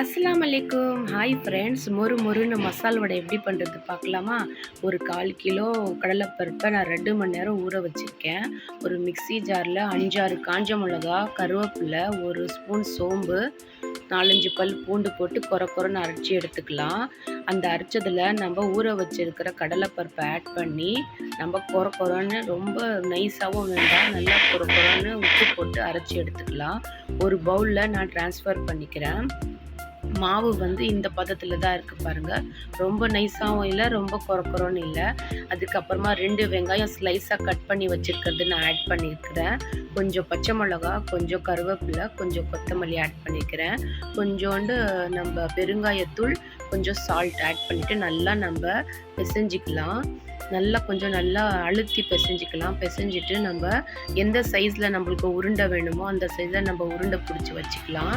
அஸ்லாம் வலைக்கும் hi friends மொறு மொறுன்னு மசால் வடை எப்படி பண்ணுறது பார்க்கலாமா? ஒரு கால் கிலோ கடலைப்பருப்பை நான் ரெண்டு மணி நேரம் ஊற வச்சுருக்கேன். ஒரு மிக்ஸி ஜாரில் அஞ்சாறு காஞ்ச மிளகா கருவேப்பிலை ஒரு ஸ்பூன் சோம்பு நாலஞ்சு பல் பூண்டு போட்டு குறை குறைன்னு அரைச்சி எடுத்துக்கலாம். அந்த அரைச்சதில் நம்ம ஊற வச்சிருக்கிற கடலைப்பருப்பை ஆட் பண்ணி நம்ம குறை குறைன்னு ரொம்ப நைஸாகவும் வேண்டாம் நல்லா குறை குறைன்னு உப்பு போட்டு அரைச்சி எடுத்துக்கலாம். ஒரு பவுலில் நான் ட்ரான்ஸ்ஃபர் பண்ணிக்கிறேன். மாவு வந்து இந்த பதத்தில் தான் இருக்குது பாருங்கள் ரொம்ப நைஸாகவும் இல்லை ரொம்ப குறக்குறோன்னு இல்லை. அதுக்கப்புறமா ரெண்டு வெங்காயம் ஸ்லைஸாக கட் பண்ணி வச்சுருக்கிறது நான் ஆட் பண்ணியிருக்கிறேன் கொஞ்சம் பச்சை மிளகா கொஞ்சம் கருவேப்பிலை கொஞ்சம் கொத்தமல்லி ஆட் பண்ணிக்கிறேன். கொஞ்சோண்டு நம்ம பெருங்காயத்தூள் கொஞ்சம் சால்ட் ஆட் பண்ணிவிட்டு நல்லா நம்ம பிசைஞ்சிக்கலாம். நல்லா கொஞ்சம் நல்லா அழுத்தி பிசைஞ்சிக்கலாம். பிசைஞ்சிட்டு நம்ம எந்த சைஸில் நம்மளுக்கு உருண்டை வேணுமோ அந்த சைஸில் நம்ம உருண்டை பிடிச்சி வச்சுக்கலாம்.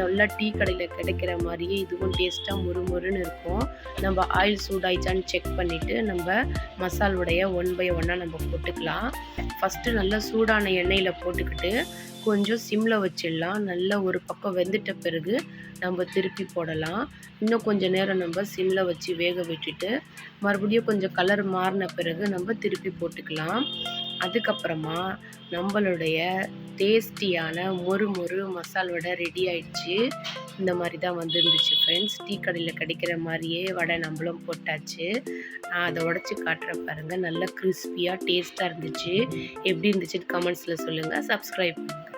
நல்லா டீ கடையில் கிடைக்கிற மாதிரியே இதுவும் டேஸ்ட்டாக முறுமுறுன்னு இருக்கும். நம்ம ஆயில் சூடாயிச்சான்னு செக் பண்ணிவிட்டு நம்ம மசால் உடைய ஒன் பை ஒன்னாக நம்ம போட்டுக்கலாம். ஃபஸ்ட்டு நல்லா சூடான எண்ணெயில் போட்டுக்கிட்டு கொஞ்சம் சிம்மில் வச்சிடலாம். நல்லா ஒரு பக்கம் வெந்துட்ட பிறகு நம்ம திருப்பி போடலாம். இன்னும் கொஞ்சம் நேரம் நம்ம சிம்மில் வச்சு வேக விட்டுட்டு மறுபடியும் கொஞ்சம் கலர் மாறின பிறகு நம்ம திருப்பி போட்டுக்கலாம். அதுக்கப்புறமா நம்மளுடைய டேஸ்டியான மொறு மொறு மசால் வடை ரெடி ஆயிடுச்சு. இந்த மாதிரி தான் வந்துருந்துச்சு ஃப்ரெண்ட்ஸ் டீ கடையில் கிடைக்கிற மாதிரியே வடை நம்மளும் போட்டாச்சு. நான் அதை உடச்சி காட்டுற பாருங்கள் நல்லா கிறிஸ்பியாக டேஸ்ட்டாக இருந்துச்சு. எப்படி இருந்துச்சுன்னு கமெண்ட்ஸில் சொல்லுங்கள் சப்ஸ்கிரைப் பண்ணுங்கள்